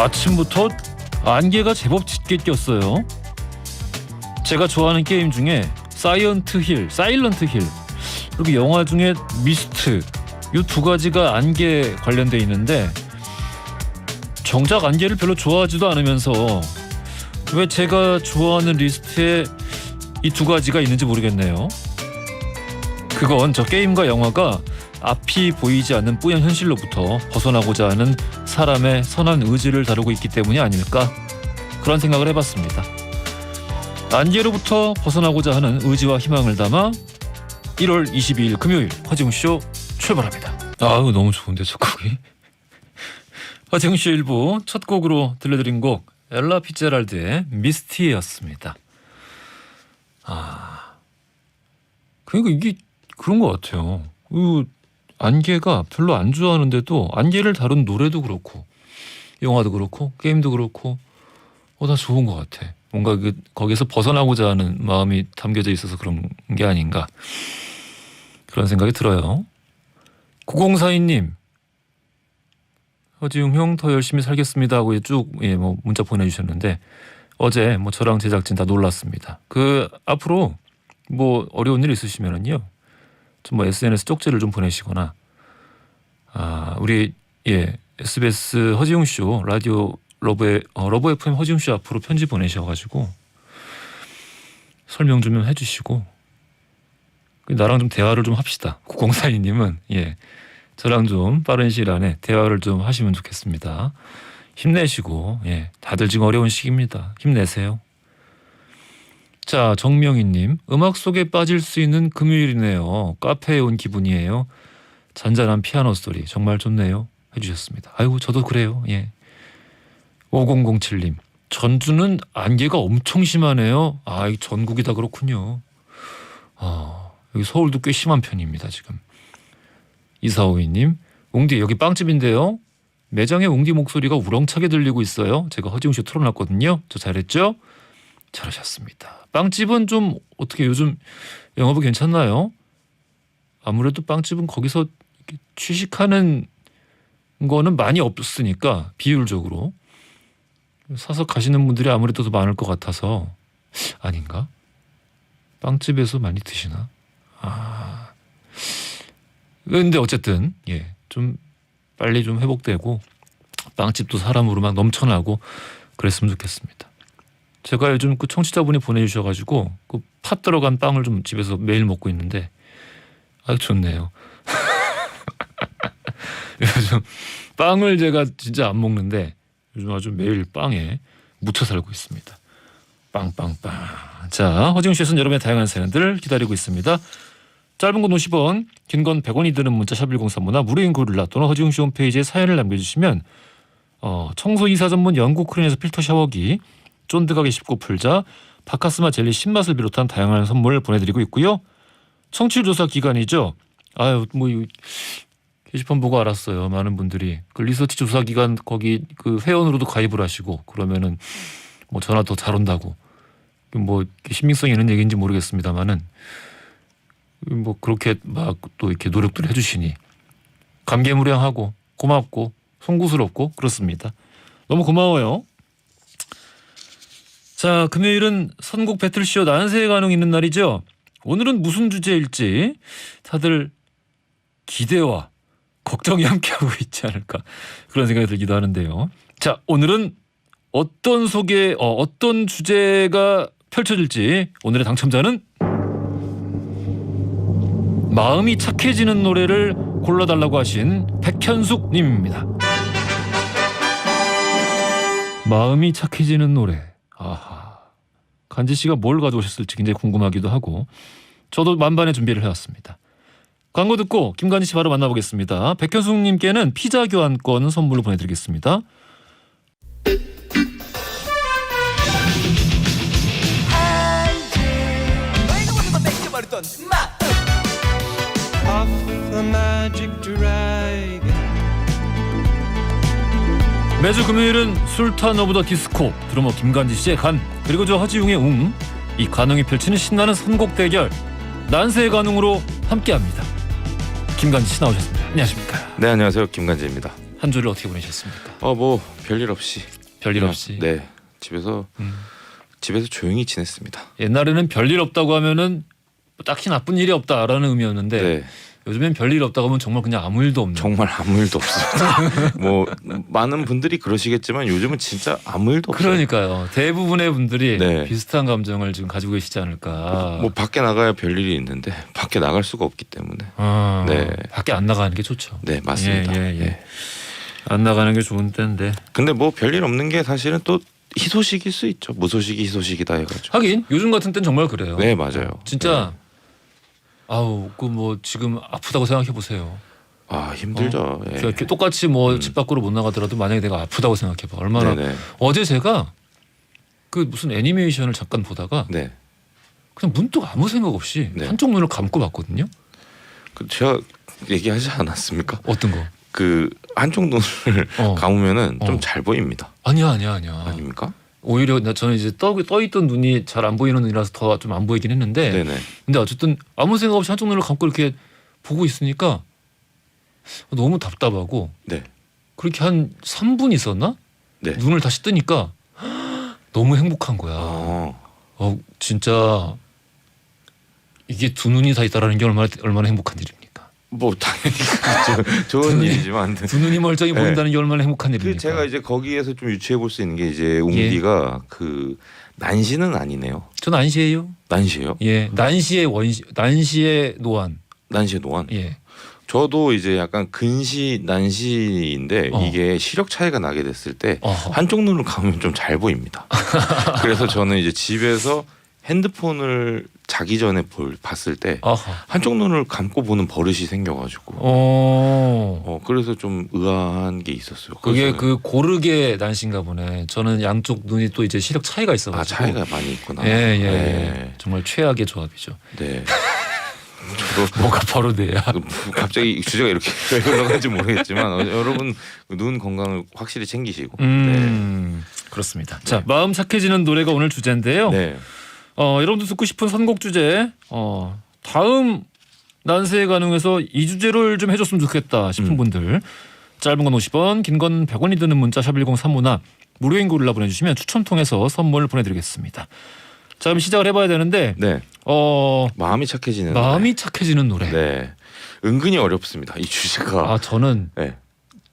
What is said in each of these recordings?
아침부터 안개가 제법 짙게 꼈어요. 제가 좋아하는 게임 중에 사이언트 힐, 사일런트 힐 그리고 영화 중에 미스트 이 두 가지가 안개 관련돼 있는데 정작 안개를 별로 좋아하지도 않으면서 왜 제가 좋아하는 리스트에 이 두 가지가 있는지 모르겠네요. 그건 저 게임과 영화가 앞이 보이지 않는 뿌연 현실로부터 벗어나고자 하는 사람의 선한 의지를 다루고 있기 때문이 아닐까 그런 생각을 해봤습니다. 안개로부터 벗어나고자 하는 의지와 희망을 담아 1월 22일 금요일 허지웅쇼 출발합니다. 아우 너무 좋은데 첫 곡이 허지웅쇼 1부 첫 곡으로 들려드린 곡 엘라 피제랄드의 미스티였습니다. 아 그러니까 이게 그런 것 같아요. 그 안개가 별로 안 좋아하는데도 안개를 다룬 노래도 그렇고 영화도 그렇고 게임도 그렇고 어 다 좋은 것 같아. 뭔가 그 거기서 벗어나고자 하는 마음이 담겨져 있어서 그런 게 아닌가 그런 생각이 들어요. 9042님 허지웅 형 더 열심히 살겠습니다 하고 쭉 예 뭐 문자 보내주셨는데 어제 뭐 저랑 제작진 다 놀랐습니다. 그 앞으로 뭐 어려운 일 있으시면은요 좀 뭐 SNS 쪽지를 좀 보내시거나 아 우리 예 SBS 허지웅 쇼 라디오 러브 어, 러브 FM 허지웅 쇼 앞으로 편지 보내셔가지고 설명 좀 해주시고 그 나랑 좀 대화를 좀 합시다. 9042님은 예 저랑 좀 빠른 시일 안에 대화를 좀 하시면 좋겠습니다. 힘내시고 예 다들 지금 어려운 시기입니다. 힘내세요. 자 정명희님 음악 속에 빠질 수 있는 금요일이네요. 카페에 온 기분이에요. 잔잔한 피아노 소리 정말 좋네요. 해주셨습니다. 아이고 저도 그래요. 예. 5007님 전주는 안개가 엄청 심하네요. 아, 이 전국이 다 그렇군요. 아, 여기 서울도 꽤 심한 편입니다 지금. 이사오이님 웅디 여기 빵집인데요. 매장에 웅디 목소리가 우렁차게 들리고 있어요. 제가 허지웅 씨 틀어놨거든요. 저 잘했죠? 잘하셨습니다. 빵집은 좀 어떻게 요즘 영업이 괜찮나요? 아무래도 빵집은 거기서 취식하는 거는 많이 없으니까 비율적으로 사서 가시는 분들이 아무래도 더 많을 것 같아서 아닌가? 빵집에서 많이 드시나? 아 근데 어쨌든 예좀 빨리 좀 회복되고 빵집도 사람으로 막 넘쳐나고 그랬으면 좋겠습니다. 제가 요즘 그 청취자분이 보내주셔가지고 그 팥 들어간 빵을 좀 집에서 매일 먹고 있는데 아주 좋네요. 요즘 빵을 제가 진짜 안 먹는데 요즘 아주 매일 빵에 묻혀 살고 있습니다. 빵빵빵. 자, 허지웅 씨에서는 여러분의 다양한 사연들 기다리고 있습니다. 짧은 건 50원, 긴 건 100원이 드는 문자 샵 1035나 무료인 고릴라 또는 허지웅 씨 홈페이지에 사연을 남겨주시면 어, 청소 이사 전문 영국 크린에서 필터 샤워기, 쫀득하게 씹고 풀자, 바카스마 젤리 신맛을 비롯한 다양한 선물 보내드리고 있고요. 청취율 조사 기간이죠. 아유 뭐 이- 게시판 보고 알았어요. 많은 분들이 그 리서치 조사 기간 거기 그 회원으로도 가입을 하시고 그러면은 뭐 전화 더 잘 온다고 뭐 신빙성이 있는 얘기인지 모르겠습니다만은 뭐 그렇게 막 또 이렇게 노력들 해주시니 감개무량하고 고맙고 송구스럽고 그렇습니다. 너무 고마워요. 자 금요일은 선곡 배틀쇼 난세의 가능 있는 날이죠. 오늘은 무슨 주제일지 다들 기대와 걱정이 함께하고 있지 않을까 그런 생각이 들기도 하는데요. 자 오늘은 어떤 소개 어, 어떤 주제가 펼쳐질지 오늘의 당첨자는 마음이 착해지는 노래를 골라달라고 하신 백현숙 님입니다. 마음이 착해지는 노래. 아하. 간지 씨가 뭘 가져오셨을지 굉장히 궁금하기도 하고 저도 만반의 준비를 해왔습니다. 광고 듣고 김간지 씨 바로 만나보겠습니다. 백현숙 님께는 피자 교환권 선물로 보내드리겠습니다. 마. 매주 금요일은 술탄 오브 더 디스코 드러머 김간지 씨의 간 그리고 저 허지웅의 웅 이 간웅이 펼치는 신나는 선곡 대결 난세의 간웅으로 함께합니다. 김간지 씨 나오셨습니다. 안녕하십니까? 네 안녕하세요 김간지입니다. 한 주를 어떻게 보내셨습니까? 어뭐 별일 없이 별일 그냥, 없이. 네 집에서 음. 집에서 조용히 지냈습니다. 옛날에는 별일 없다고 하면은 뭐 딱히 나쁜 일이 없다라는 의미였는데 네, 요즘엔 별일 없다고 하면 정말 그냥 아무 일도 없는. 정말 아무 일도 없습니다. 뭐 많은 분들이 그러시겠지만 요즘은 진짜 아무 일도 없어요. 그러니까요. 대부분의 분들이 네. 비슷한 감정을 지금 가지고 계시지 않을까. 뭐 밖에 나가야 별 일이 있는데 밖에 나갈 수가 없기 때문에 아, 네. 밖에 안 나가는 게 좋죠. 네 맞습니다. 예, 예, 예. 예. 안 나가는 게 좋은 때인데. 근데 뭐 별일 없는 게 사실은 또 희소식일 수 있죠. 무소식이 희소식이다 해가지고. 하긴 요즘 같은 때는 정말 그래요. 네 맞아요. 진짜 아우 그 뭐 지금 아프다고 생각해 보세요. 아 힘들죠. 예. 이렇게 똑같이 뭐 음. 집 밖으로 못 나가더라도 만약에 내가 아프다고 생각해 봐. 얼마나 네네. 어제 제가 그 무슨 애니메이션을 잠깐 보다가 네. 그냥 문득 아무 생각 없이 네. 한쪽 눈을 감고 봤거든요. 그 제가 얘기하지 않았습니까? 어떤 거? 그 한쪽 눈을 어. 감으면은 어. 좀잘 보입니다. 아니야 아니야 아니야. 아닙니까? 오히려 나 저는 이제 떠, 떠 있던 눈이 잘 안 보이는 눈이라서 더 좀 안 보이긴 했는데 네네. 근데 어쨌든 아무 생각 없이 한쪽 눈을 감고 이렇게 보고 있으니까 너무 답답하고 네. 그렇게 한 3분 있었나? 네. 눈을 다시 뜨니까 너무 행복한 거야. 어. 어 진짜 이게 두 눈이 다 있다라는 게 얼마나 얼마나 행복한 일입니까? 뭐 당연히 그렇죠. 좋은 일이지만 두 눈이 멀쩡히 네. 보인다는 게 얼마나 행복한 그 일입니까? 제가 이제 거기에서 좀 유추해 볼 수 있는 게 이제 웅디가 그 난시는 아니네요. 전 안시예요. 난시예요? 예, 난시의 원시, 난시의 노안. 난시의 노안. 예, 저도 이제 약간 근시 난시인데 어. 이게 시력 차이가 나게 됐을 때 어허. 한쪽 눈을 감으면 좀 잘 보입니다. 그래서 저는 이제 집에서 핸드폰을 자기 전에 볼 봤을 때 아하. 한쪽 눈을 감고 보는 버릇이 생겨가지고 어. 어 그래서 좀 의아한 게 있었어요. 그게 그래서 그 고르게 난시인가 보네. 저는 양쪽 눈이 또 이제 시력 차이가 있어가지고. 아 차이가 많이 있구나. 예, 예, 예. 네. 정말 최악의 조합이죠. 네. 저도 뭐가 바로 돼야. 그 갑자기 주제가 이렇게 왜 흘러간지 모르겠지만 어, 여러분 눈 건강을 확실히 챙기시고. 음, 그렇습니다. 자, 마음 착해지는 노래가 오늘 주제인데요. 네. 어, 여러분도 듣고 싶은 선곡 주제, 어, 다음 난세에 가능해서 이 주제를 좀 해줬으면 좋겠다 싶은 음. 분들 짧은 건 50원, 긴 건 100원이 드는 문자 샵 1035나 무료인 글로 보내주시면 추첨 통해서 선물 보내드리겠습니다. 자, 그럼 시작을 해봐야 되는데 네. 어, 마음이 착해지는 마음이 착해지는 노래. 노래. 네. 은근히 어렵습니다. 이 주제가. 아, 저는 네.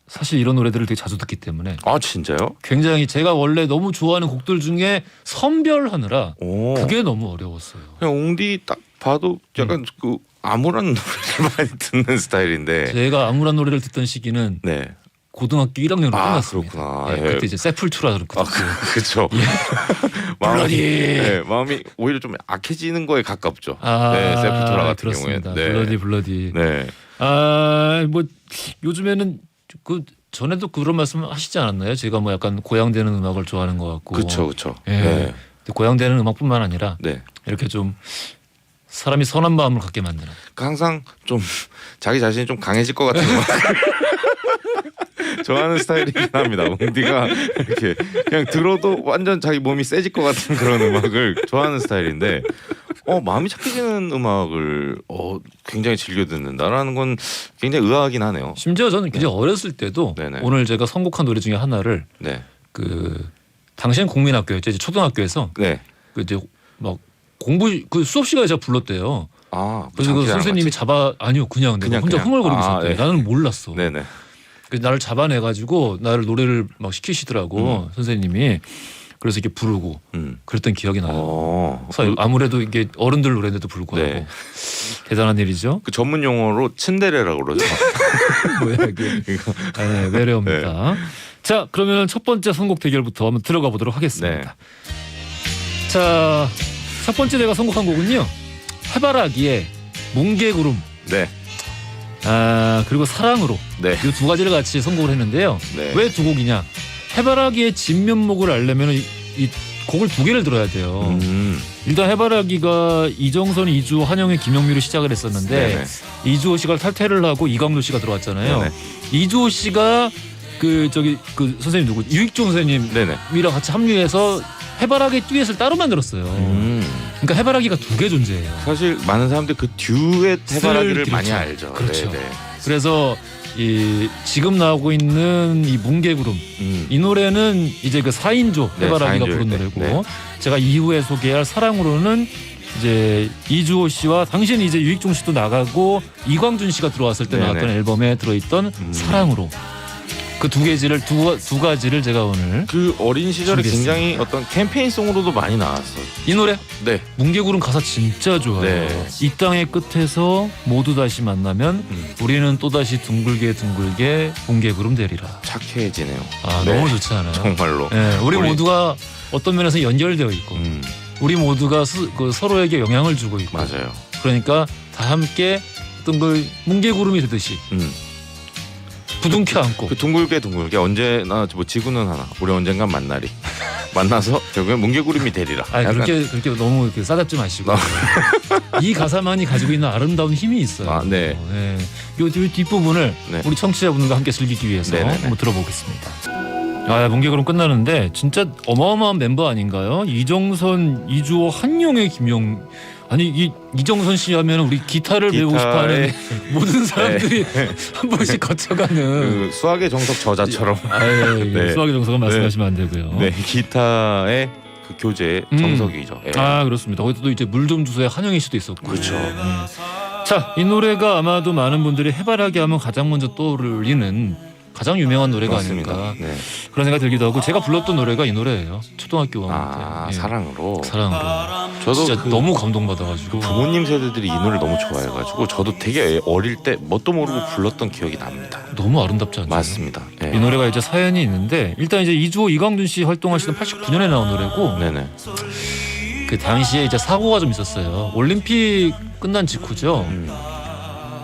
사실 이런 노래들을 되게 자주 듣기 때문에 아 진짜요? 굉장히 제가 원래 너무 좋아하는 곡들 중에 선별하느라 오. 그게 너무 어려웠어요. 그냥 웅디 딱 봐도 약간 그 암울한 노래를 많이 듣는 스타일인데. 제가 아무런 노래를 듣던 시기는 네. 고등학교 1학년으로 아, 끝났습니다. 그렇구나. 예, 예. 그때 이제 세풀투라 듣고 아 그렇죠. 마음이 블러디. 네, 마음이 오히려 좀 악해지는 거에 가깝죠. 아, 네, 세프토라 같은 들었습니다. 경우에는. 네. 블러디 블러디. 네. 아, 뭐 요즘에는 그 전에도 그런 말씀 하시지 않았나요? 제가 뭐 약간 고양되는 음악을 좋아하는 것 같고. 그렇죠, 그렇죠. 예. 네. 근데 고양되는 음악뿐만 아니라 네. 이렇게 좀 사람이 선한 마음을 갖게 만드는. 그 항상 좀 자기 자신이 좀 강해질 것 같은 음악. 좋아하는 스타일이긴 합니다. 웅디가 이렇게 그냥 들어도 완전 자기 몸이 세질 것 같은 그런 음악을 좋아하는 스타일인데 어 마음이 착해지는 음악을 어 굉장히 즐겨 듣는다라는 건 굉장히 의아하긴 하네요. 심지어 저는 굉장히 어렸을 때도 네네. 오늘 제가 선곡한 노래 중에 하나를 네, 그 당시엔 국민학교였죠. 이제 초등학교에서 네. 그 이제 막 공부 그 수업 시간에 제가 불렀대요. 아, 그래서 그 장기자랑 선생님이 같이? 잡아 아니요 그냥 내가 그냥, 혼자 그냥? 흥얼거리고 아, 있었대. 네. 나는 몰랐어. 네네. 그래서 나를 잡아내 가지고 나를 노래를 막 시키시더라고 선생님이. 그래서 이렇게 부르고 음. 그랬던 기억이 나요. 어. 그래서 아무래도 이게 어른들 노래인데도 불구하고 네. 대단한 일이죠. 그 전문 용어로 츤데레라고 그러죠. 뭐야 이게? 이거. 네, 외래어입니다. 네. 자 그러면 첫 번째 선곡 대결부터 한번 들어가 보도록 하겠습니다. 자, 첫 번째 내가 선곡한 곡은요. 해바라기의 뭉게구름. 네. 아 그리고 사랑으로 네. 이두 가지를 같이 선곡을 했는데요. 네. 왜두 곡이냐? 해바라기의 진면목을 알려면 이, 이 곡을 두 개를 들어야 돼요. 음. 일단 해바라기가 이정선, 이주호, 한영의 김영미로 시작을 했었는데 네네. 이주호 씨가 탈퇴를 하고 이광도 씨가 들어왔잖아요. 네네. 이주호 씨가 그 저기 그 선생님 누구 유익종 선생님이랑 네네. 같이 합류해서 해바라기 듀엣을 따로 만들었어요. 음. 그러니까 해바라기가 두 개 존재해요. 사실 많은 사람들이 그 듀엣 해바라기를. 많이 알죠. 그렇죠. 네네. 그래서 이 지금 나오고 있는 이 뭉게구름 음. 이 노래는 이제 그 4인조 네, 해바라기가 4인조일 부른 때. 노래고 네. 제가 이후에 소개할 사랑으로는 이제 이주호 씨와 당신 이제 유익종 씨도 나가고 이광준 씨가 들어왔을 때 네네. 나왔던 앨범에 들어있던 음. 사랑으로 그 두 개지를 두, 두 가지를 제가 오늘 그 어린 시절에 준비했습니다. 굉장히 어떤 캠페인송으로도 많이 나왔어. 이 노래 네. 뭉게구름 가사 진짜 좋아요. 네. 이 땅의 끝에서 모두 다시 만나면 음. 우리는 또 다시 둥글게 둥글게 뭉게구름 되리라. 착해지네요. 아 네. 너무 좋지 않아요? 정말로. 네, 우리, 우리- 모두가 어떤 면에서 연결되어 있고 음, 우리 모두가 스- 그 서로에게 영향을 주고 있고 맞아요. 그러니까 다 함께 어떤 그 뭉게구름이 되듯이 음. 부둥켜 안고 그 둥글게 둥글게 언제나 뭐 지구는 하나. 우리 언젠간 만나리. 만나서 결국엔 뭉게구름이 되리라. 아 약간- 그렇게 그렇게 너무 이렇게 싸잡지 마시고 이 가사만이 가지고 있는 아름다운 힘이 있어요. 아, 네. 네. 요, 뒷- 뒷부분을 네. 우리 청취자분들과 함께 즐기기 위해서 네네네. 한번 들어보겠습니다. 아, 뭉게구름 끝나는데 진짜 어마어마한 멤버 아닌가요? 이정선, 이주호, 한용의 김용 아니 이 이정선 씨 하면 우리 기타를 배우고 싶어하는 모든 사람들이 한 번씩 거쳐가는 그 수학의 정석 저자처럼 아유, 네. 수학의 정석은 말씀하시면 안 되고요. 네 기타의 그 교재 음. 정석이죠. 예. 아 그렇습니다. 거기도 이제 물 좀 주소의 한영희 씨도 있었고. 그렇죠. 음. 자, 이 노래가 아마도 많은 분들이 해바라기 하면 가장 먼저 떠오르는 가장 유명한 노래가 맞습니다. 아닐까 네. 그런 생각이 들기도 하고 제가 불렀던 노래가 이 노래예요. 초등학교 5학년 아 때. 예. 사랑으로. 사랑으로. 저도 진짜 그 너무 감동받아가지고. 부모님 세대들이 이 노래 너무 좋아해가지고 저도 되게 어릴 때 뭣도 모르고 불렀던 기억이 납니다. 너무 아름답지 않나요? 맞습니다. 예. 이 노래가 이제 사연이 있는데 일단 이제 이주호 이광준 씨 활동하시던 89년에 나온 노래고 네네. 그 당시에 이제 사고가 좀 있었어요. 올림픽 끝난 직후죠. 음,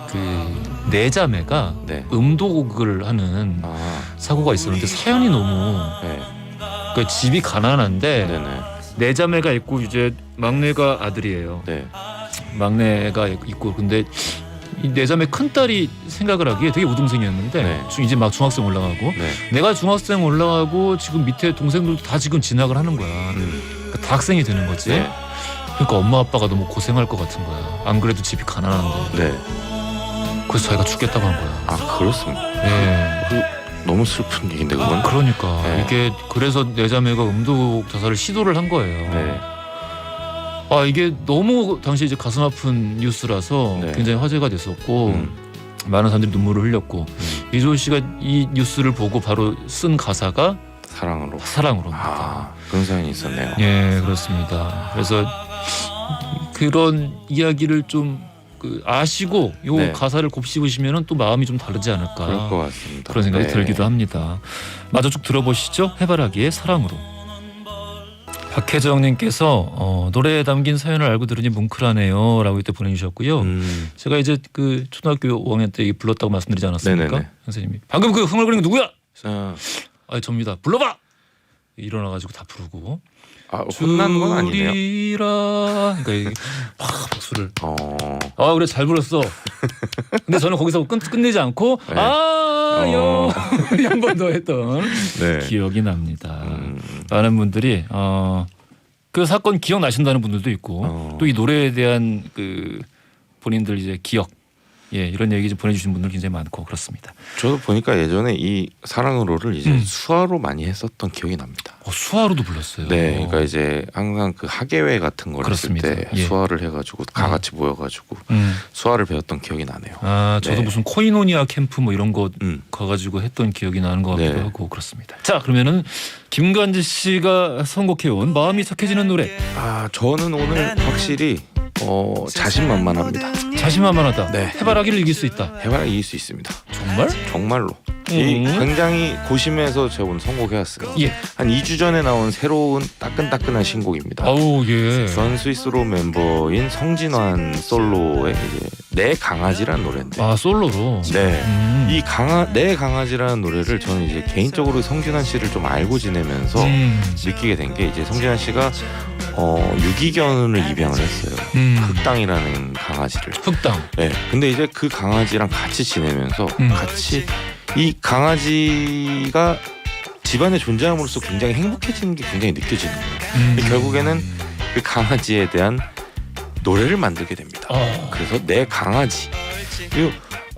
그 네 자매가 네. 음도곡을 하는 아, 사고가 있었는데 사연이 너무 네. 그 집이 가난한데 네네. 네 자매가 있고 이제 막내가 아들이에요. 네. 막내가 있고 근데 이네 자매 큰 딸이 생각을 하기에 되게 우등생이었는데 네. 중- 이제 막 중학생 올라가고 네. 내가 중학생 올라가고 지금 밑에 동생들도 다 지금 진학을 하는 거야. 음, 그러니까 다 학생이 되는 거지. 네. 그러니까 엄마 아빠가 너무 고생할 것 같은 거야. 안 그래도 집이 가난한데. 네. 그래서 자기가 죽겠다고 한 거야. 아 그렇습니다. 예. 그 너무 슬픈 얘기인데 그건. 그러니까 네. 이게 그래서 내 자매가 음도곡 자살을 시도를 한 거예요. 네. 아 이게 너무 당시 이제 가슴 아픈 뉴스라서 네. 굉장히 화제가 됐었고 음, 많은 사람들이 눈물을 흘렸고 음. 이조호 씨가 이 뉴스를 보고 바로 쓴 가사가 사랑으로. 사랑으로입니다. 아 그런 사연이 있었네요. 예 그렇습니다. 그래서 그런 이야기를 좀 그 아시고 요 네. 가사를 곱씹으시면은 또 마음이 좀 다르지 않을까 그럴 것 같습니다. 그런 생각이 네. 들기도 합니다. 마저 쭉 들어보시죠. 해바라기의 사랑으로. 박혜정님께서 어, 노래에 담긴 사연을 알고 들으니 뭉클하네요라고 이때 보내주셨고요. 음, 제가 이제 그 초등학교 5학년 때 불렀다고 말씀드리지 않았습니까? 네네네. 선생님이 방금 그 흥얼거리는 거 누구야? 아, 아 접니다. 불러봐. 일어나가지고 다 부르고 아 혼난 건 아니네요. 줄이라 그러니까 이게 막 박수를 어. 아 그래 잘 불렀어. 근데 저는 거기서 끝, 끝내지 않고 네. 아요 어. 한 번 더 했던 네. 기억이 납니다. 음, 많은 분들이 어, 그 사건 기억 나신다는 분들도 있고 어. 또 이 노래에 대한 그 본인들 이제 기억 예 이런 얘기 좀 보내주신 분들 굉장히 많고 그렇습니다. 저도 보니까 예전에 이 사랑으로를 이제 음. 수화로 많이 했었던 기억이 납니다. 어, 수화로도 불렀어요. 네, 그러니까 이제 항상 그 학예회 같은 걸 했을 그렇습니다. 때 예. 수화를 해가지고 다 같이 모여가지고 음. 수화를 배웠던 기억이 나네요. 아 저도 네. 무슨 코이노니아 캠프 뭐 이런 거 음, 가가지고 했던 기억이 나는 것 같기도 네. 하고 그렇습니다. 자 그러면은 김관지 씨가 선곡해온 마음이 착해지는 노래 아 저는 오늘 확실히 어, 자신만만합니다. 자신만만하다. 네. 해바라기를 이길 수 있다. 해봐라 이길 수 있습니다. 정말? 정말로. 이 음. 굉장히 고심해서 제가 오늘 선곡해왔어요. 예. 한 2주 전에 나온 새로운 따끈따끈한 신곡입니다. 아우 예. 전 스위스로 멤버인 성진환 솔로의 이제 내 강아지라는 노래인데 아 솔로로. 네. 음. 이 강아 내 강아지라는 노래를 저는 이제 개인적으로 성진환 씨를 좀 알고 지내면서 음. 느끼게 된 게 이제 성진환 씨가 어 유기견을 입양을 했어요. 음. 흑당이라는 강아지를. 흑당. 네. 근데 이제 그 강아지랑 같이 지내면서 음. 같이 이 강아지가 집안에 존재함으로써 굉장히 행복해지는 게 굉장히 느껴지는 거예요. 음. 결국에는 그 강아지에 대한 노래를 만들게 됩니다. 아. 그래서 내 강아지. 그리고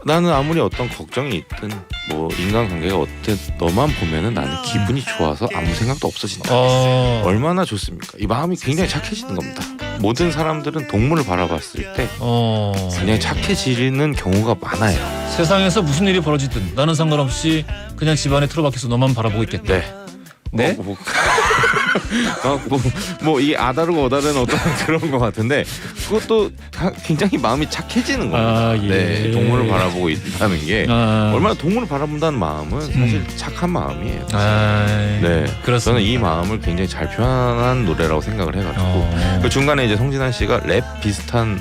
나는 아무리 어떤 걱정이 있든 뭐 인간관계가 어때 너만 보면은 나는 기분이 좋아서 아무 생각도 없어진다. 어. 얼마나 좋습니까? 이 마음이 굉장히 착해지는 겁니다. 모든 사람들은 동물을 바라봤을 때 어. 그냥 착해지는 경우가 많아요. 세상에서 무슨 일이 벌어지든 나는 상관없이 그냥 집안에 틀어박혀서 너만 바라보고 있겠다. 네. 네? 뭐, 뭐, 어, 뭐, 뭐, 이 아다르고 어다르는 어떤 그런 것 같은데 그것도 다 굉장히 마음이 착해지는 겁니다. 아, 예. 네, 동물을 바라보고 있다는 게 아. 얼마나 동물을 바라본다는 마음은 사실 착한 마음이에요. 아. 네, 그렇습니다. 저는 이 마음을 굉장히 잘 표현한 노래라고 생각을 해가지고 어. 그 중간에 이제 성진환 씨가 랩 비슷한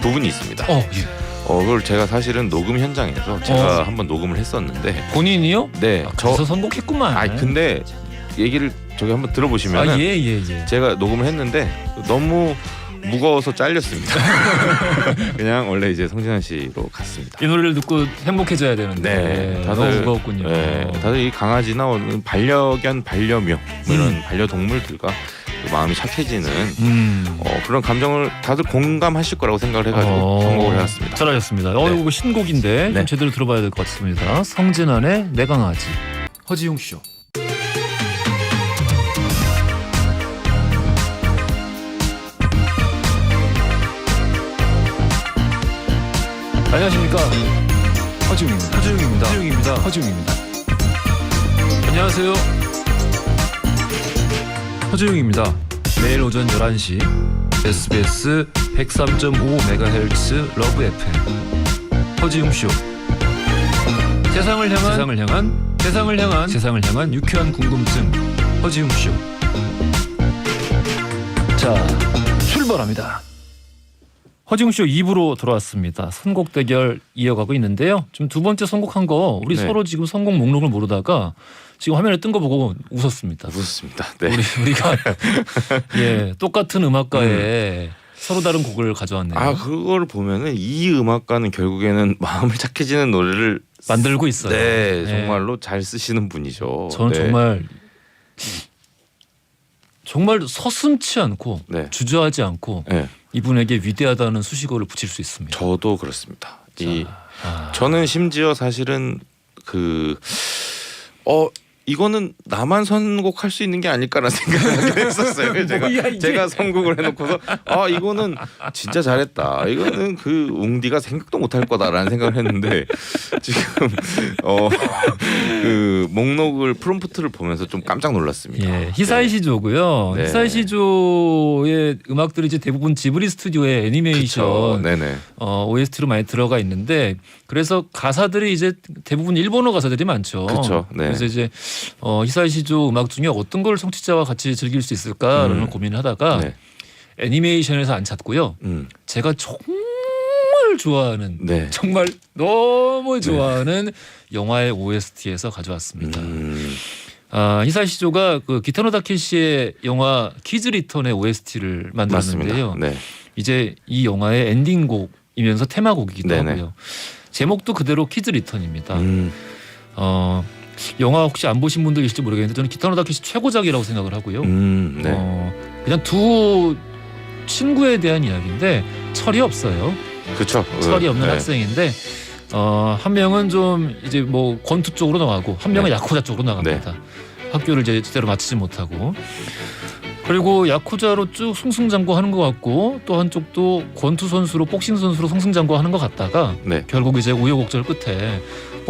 부분이 있습니다. 어, 예. 어, 그걸 제가 사실은 녹음 현장에서 제가 어. 한번 녹음을 했었는데, 본인이요? 네, 아, 저, 그래서 선곡했구만. 아, 근데 얘기를 저기 한번 들어보시면은 아, 예, 예, 예. 제가 녹음을 했는데 너무 무거워서 잘렸습니다. 그냥 원래 이제 성진환 씨로 갔습니다. 이 노래를 듣고 행복해져야 되는데 네, 너무 무거웠군요. 네, 다들 이 강아지나 반려견, 반려묘 뭐 이런 음. 반려동물들과 그 마음이 착해지는 음. 어, 그런 감정을 다들 공감하실 거라고 생각을 해가지고 어, 선곡을 해왔습니다. 잘하셨습니다. 어, 네. 이거 신곡인데 좀 네. 제대로 들어봐야 될 것 같습니다. 성진환의 내 강아지. 허지용 쇼. 안녕하십니까 허지웅입니다. 허지웅입니다. 허지웅입니다. 허지웅입니다. 안녕하세요. 허지웅입니다. 매일 오전 11시 SBS 103.5MHz 러브 FM 허지웅 쇼 세상을 향한 세상을 향한 세상을 향한 세상을 향한 유쾌한 궁금증 허지웅 쇼 자 출발합니다. 허지웅 쇼 2부로 돌아왔습니다. 선곡 대결 이어가고 있는데요. 지금 두 번째 선곡한 거 우리 네. 서로 지금 선곡 목록을 모르다가 지금 화면에 뜬 거 보고 웃었습니다. 웃었습니다. 네. 우리 우리가 예 똑같은 음악가에 서로 다른 곡을 가져왔네요. 아 그걸 보면은 이 음악가는 결국에는 마음을 착해지는 노래를 만들고 있어요. 네, 예. 정말로 잘 쓰시는 분이죠. 저는 네. 정말 정말 서슴치 않고 네. 주저하지 않고 네, 이분에게 위대하다는 수식어를 붙일 수 있습니다. 저도 그렇습니다. 이 아, 저는 심지어 사실은 그 어 이거는 나만 선곡할 수 있는 게 아닐까라는 생각을 했었어요. 제가 뭐야. 제가 선곡을 해놓고서 아 이거는 진짜 잘했다. 이거는 그 웅디가 생각도 못할 거다라는 생각을 했는데 지금 어그 목록을 프롬프트를 보면서 좀 깜짝 놀랐습니다. 예, 히사이 시조고요. 네. 히사이 시조의 음악들이 이제 대부분 지브리 스튜디오의 애니메이션. 어, OST로 많이 들어가 있는데 그래서 가사들이 이제 대부분 일본어 가사들이 많죠. 그쵸, 네. 그래서 이제 어, 히사이 시조 음악 중에 어떤 걸 청취자와 같이 즐길 수 있을까라는 음. 고민을 하다가 네. 애니메이션에서 안 찾고요. 음. 제가 정말 좋아하는 네. 정말 너무 좋아하는 영화의 OST에서 가져왔습니다. 음. 아, 히사이 시조가 그 기타노 다케시의 영화 키즈 리턴의 OST를 만들었는데요. 네. 이제 이 영화의 엔딩곡이면서 테마곡이기도 네네. 하고요. 제목도 그대로 키즈 리턴입니다. 음. 어, 영화 혹시 안 보신 분들 계실지 모르겠는데 저는 기타노 다케시 최고작이라고 생각을 하고요. 음. 네. 어, 그냥 두 친구에 대한 이야기인데 철이 없어요. 그렇죠. 철이 없는 네. 학생인데 어, 한 명은 좀 이제 뭐 권투 쪽으로 나가고 한 명은 네. 야쿠자 쪽으로 나갑니다. 학교를 이제 제대로 마치지 못하고 그리고 야쿠자로 쭉 승승장구하는 것 같고 또 한쪽도 권투 선수로 복싱 선수로 승승장구하는 것 같다가 네. 결국 이제 우여곡절 끝에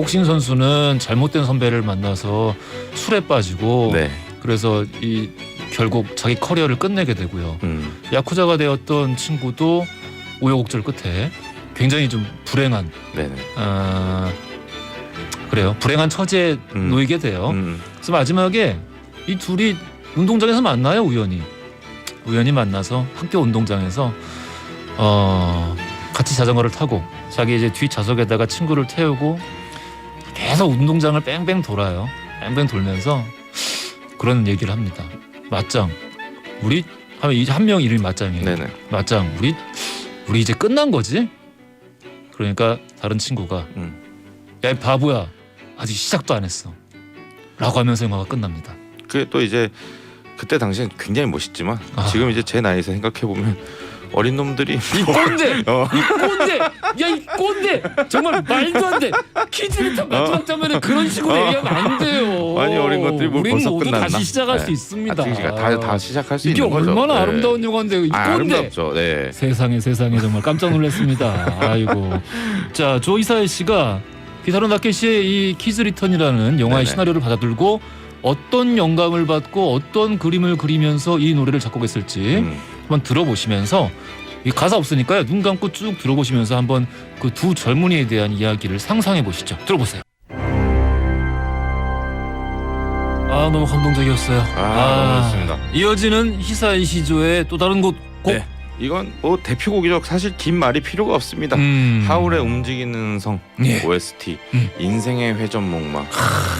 복싱 선수는 잘못된 선배를 만나서 술에 빠지고 네. 그래서 이 결국 자기 커리어를 끝내게 되고요. 음. 야쿠자가 되었던 친구도 우여곡절 끝에 굉장히 좀 불행한 네네. 아 그래요 불행한 처지에 음. 놓이게 돼요. 음. 그래서 마지막에 이 둘이 운동장에서 만나요 우연히 우연히 만나서 학교 운동장에서 어 같이 자전거를 타고 자기 이제 뒷 좌석에다가 친구를 태우고 계속 운동장을 뺑뺑 돌아요. 뺑뺑 돌면서 그런 얘기를 합니다. 맞짱 우리 하면 이제 한 명 이름이 맞짱이에요. 네네. 맞짱 우리 우리 이제 끝난 거지? 그러니까 다른 친구가 음. 야이 바보야 아직 시작도 안 했어 라고 하면서 영화가 끝납니다 그게 또 이제 그때 당시엔 굉장히 멋있지만 아. 지금 이제 제 나이에서 생각해 보면 어린 놈들이 이 꼰대, 어. 이 꼰대, 야 이 꼰대, 정말 말도 안 돼. 퀴즈를 마지막 장면에 그런 식으로 어. 얘기하면 안 돼요. 아니 어린 것들이 뭘 우린 벌써 모두 끝났나? 다시 시작할 네. 수 있습니다. 아, 다, 다 시작할 수 이게 있는 거죠. 얼마나 네. 아름다운 영화인데 이 아, 꼰대. 아름답죠. 네. 세상에 세상에 정말 깜짝 놀랐습니다. 아이고. 자, 조이사의 씨가 기타로 나케 씨의 이 키즈 리턴이라는 영화의 네네. 시나리오를 받아들고 어떤 영감을 받고 어떤 그림을 그리면서 이 노래를 작곡했을지 음. 한번 들어보시면서 이 가사 없으니까요. 눈 감고 쭉 들어보시면서 한번 그 두 젊은이에 대한 이야기를 상상해 보시죠. 들어보세요. 아 너무 감동적이었어요. 아, 그렇습니다. 이어지는 히사이 시조의 또 다른 곡. 곡. 네. 이건 뭐 대표곡이죠. 사실 긴 말이 필요가 없습니다. 음. 하울의 움직이는 성 예. OST 음. 인생의 회전목마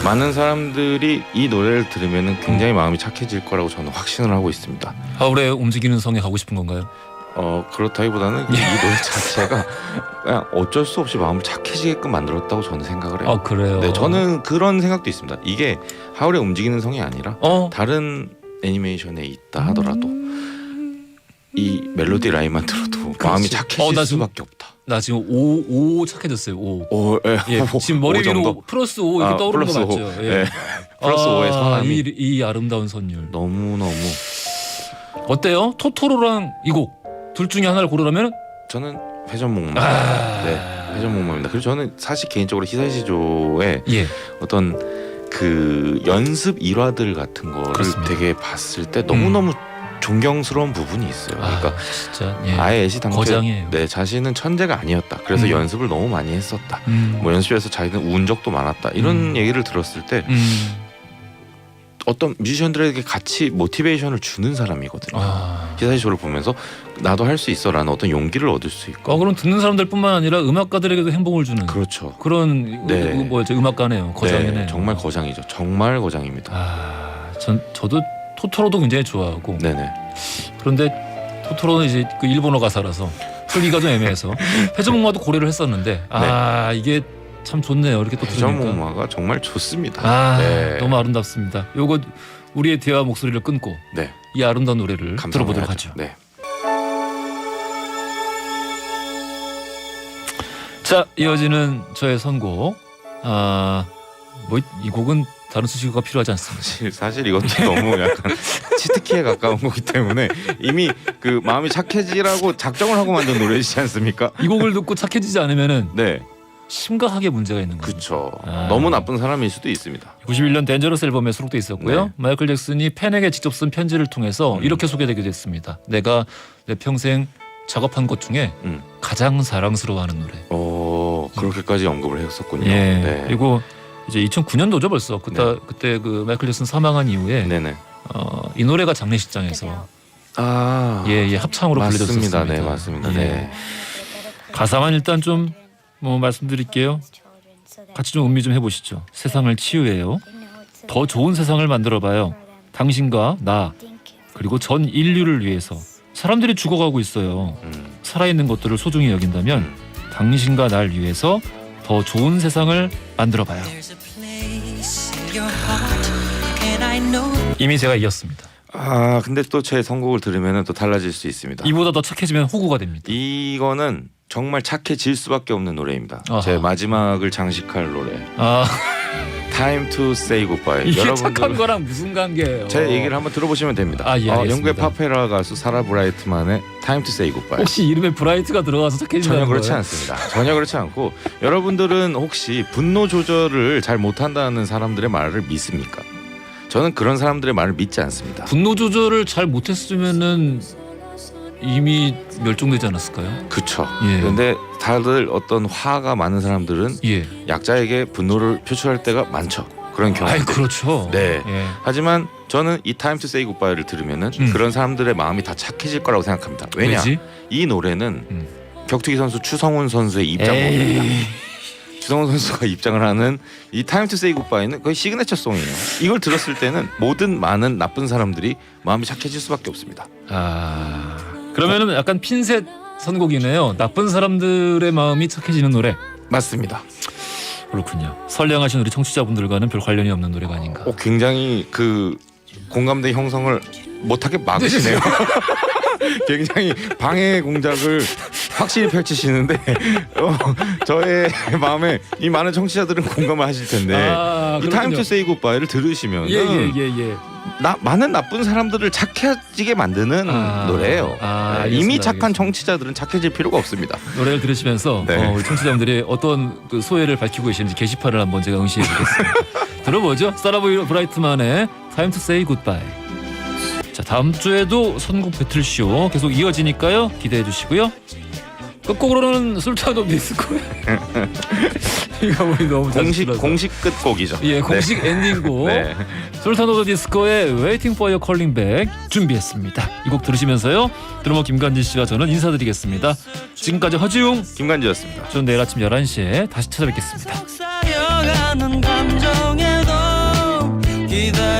많은 사람들이 이 노래를 들으면 굉장히 마음이 착해질 거라고 저는 확신을 하고 있습니다. 하울의 움직이는 성에 가고 싶은 건가요? 어 그렇다기보다는 이 노래 자체가 그냥 어쩔 수 없이 마음을 착해지게끔 만들었다고 저는 생각을 해요. 아 그래요. 네, 저는 그런 생각도 있습니다. 이게 하울의 움직이는 성이 아니라 어 다른 애니메이션에 있다 하더라도 이 멜로디 라인만 들어도 마음이 착해질 어, 나 지금- 수밖에 없다. 나 지금 오오 착해졌어요. 오. 오, 예, 예, 오, 지금 머리 오 위로 정도? 플러스 오 이렇게 아, 떠오르는 거 플러스 맞죠? 오. 예. 플러스 아, 5의 선함이 이, 이 아름다운 선율. 너무 너무 어때요? 토토로랑 이 곡 둘 중에 하나를 고르라면 저는 회전목마. 아. 네, 회전목마입니다. 그리고 저는 사실 개인적으로 히사이시조의 예. 어떤 그 연습 일화들 같은 거를 그렇습니다. 음. 되게 봤을 때 너무 너무 존경스러운 부분이 있어요. 그러니까 아, 진짜 예. 아예 애시당초에 거장이에요. 내 자신은 천재가 아니었다. 그래서 음. 연습을 너무 많이 했었다. 음. 뭐 연습실에서 자기는 운 적도 많았다. 이런 음. 얘기를 들었을 때 음. 어떤 뮤지션들에게 같이 모티베이션을 주는 사람이거든요. 아. 히사이쇼를 보면서 나도 할 수 있어라는 어떤 용기를 얻을 수 있고 어, 그럼 듣는 사람들뿐만 아니라 음악가들에게도 행복을 주는 그렇죠. 그런 네. 네. 뭐죠 음악가네요. 거장이네요. 네, 정말 거장이죠. 정말 거장입니다. 아, 전 저도 토토로도 굉장히 좋아하고 네네. 그런데 토토로는 이제 그 일본어 가사라서 풀기가 좀 애매해서 회전목마도 고려를 했었는데 아 이게 참 좋네요. 이렇게 또 들으니까 회전목마가 정말 좋습니다. 아 네. 너무 아름답습니다. 요거 우리의 대화 목소리를 끊고 네. 이 아름다운 노래를 들어보도록 하죠. 하죠. 네. 자 이어지는 저의 선곡 아뭐 이 곡은 다른 수식어가 필요하지 않습니다. 사실 사실 이것도 너무 약간 치트키에 가까운 거기 때문에 이미 그 마음이 착해지라고 작정을 하고 만든 노래이지 않습니까? 이 곡을 듣고 착해지지 않으면은 네, 심각하게 문제가 있는 거죠. 그쵸. 아. 너무 나쁜 사람일 수도 있습니다. 91년 덴저러스 앨범에 수록돼 있었고요. 네. 마이클 잭슨이 팬에게 직접 쓴 편지를 통해서 음. 이렇게 소개되게 됐습니다. 내가 내 평생 작업한 것 중에 음. 가장 사랑스러워하는 노래. 어 그렇게까지 언급을 했었군요. 예. 네. 그리고 이제 2009년도죠 벌써. 그때 네. 그때 그 마이클 잭슨 사망한 이후에 네네. 어, 이 노래가 장례식장에서 아 예, 예 합창으로 맞습니다. 불려졌습니다. 네 맞습니다. 예. 네. 가사만 일단 좀 뭐 말씀드릴게요. 같이 좀 음미 좀 해보시죠. 세상을 치유해요. 더 좋은 세상을 만들어봐요. 당신과 나 그리고 전 인류를 위해서 사람들이 죽어가고 있어요. 음. 살아있는 것들을 소중히 여긴다면 음. 당신과 날 위해서 더 좋은 세상을 만들어 봐요. I know 이미 제가 이겼습니다. 아 근데 또 제 선곡을 들으면 또 달라질 수 있습니다. 이보다 더 착해지면 호구가 됩니다. 이거는 정말 착해질 수밖에 없는 노래입니다. 아하. 제 마지막을 장식할 노래. 아 Time to Say Goodbye. 이게 여러분들 착한 거랑 무슨 관계예요? 제 얘기를 한번 들어보시면 됩니다. 아, 예, 어, 알겠습니다. 영국의 파페라 가수 사라 브라이트만의 Time to Say Goodbye. 혹시 이름에 브라이트가 들어가서 착해진다는 전혀 그렇지 거예요? 않습니다. 전혀 그렇지 않고 여러분들은 혹시 분노 조절을 잘 못한다는 사람들의 말을 믿습니까? 저는 그런 사람들의 말을 믿지 않습니다. 분노 조절을 잘 못했으면은 이미 멸종되지 않았을까요? 그쵸. 예. 근데 다들 어떤 화가 많은 사람들은 예. 약자에게 분노를 표출할 때가 많죠. 그런 경우. 아이 그렇죠. 네. 예. 하지만 저는 이 Time to Say Goodbye를 들으면은 음. 그런 사람들의 마음이 다 착해질 거라고 생각합니다. 왜냐? 왜지? 이 노래는 음. 격투기 선수 추성훈 선수의 입장곡입니다. 추성훈 선수가 입장을 하는 이 Time to Say Goodbye는 거의 시그네처 송이에요. 이걸 들었을 때는 모든 많은 나쁜 사람들이 마음이 착해질 수밖에 없습니다. 아 그러면은 약간 핀셋 선곡이네요. 나쁜 사람들의 마음이 착해지는 노래. 맞습니다. 그렇군요. 선량하신 우리 청취자분들과는 별 관련이 없는 노래가 아닌가. 어, 굉장히 그 공감대 형성을 못하게 막으시네요. 굉장히 방해 공작을 확실히 펼치시는데 어, 저의 마음에 이 많은 청취자들은 공감을 하실 텐데 아, 이 타임 그렇군요. 투 세이 굿바이를 들으시면 예 예 예 예, 예. 나, 많은 나쁜 사람들을 착해지게 만드는 아, 노래예요. 아, 네, 이미 알겠습니다, 착한 알겠습니다. 청취자들은 착해질 필요가 없습니다. 노래를 들으시면서 네. 어, 우리 청취자분들이 어떤 그 소외를 밝히고 계시는지 게시판을 한번 제가 응시해 보겠습니다. 들어보죠. 사라보이 브라이트만의 Time to Say Goodbye. 자 다음 주에도 선곡 배틀쇼 계속 이어지니까요 기대해 주시고요. 끝곡으로는 술탄 오브 디스코의 이거 우리 너무 자주 공식. 공식 끝곡이죠. 예 공식 엔딩곡 네. 술탄 오브 디스코의 Waiting for Your Calling Back 준비했습니다. 이 곡 들으시면서요 드러머 김관진 씨와 저는 인사드리겠습니다. 지금까지 허지웅 김관지였습니다. 저는 내일 아침 11시에 다시 찾아뵙겠습니다. 쌓여가는 감정에도 기다리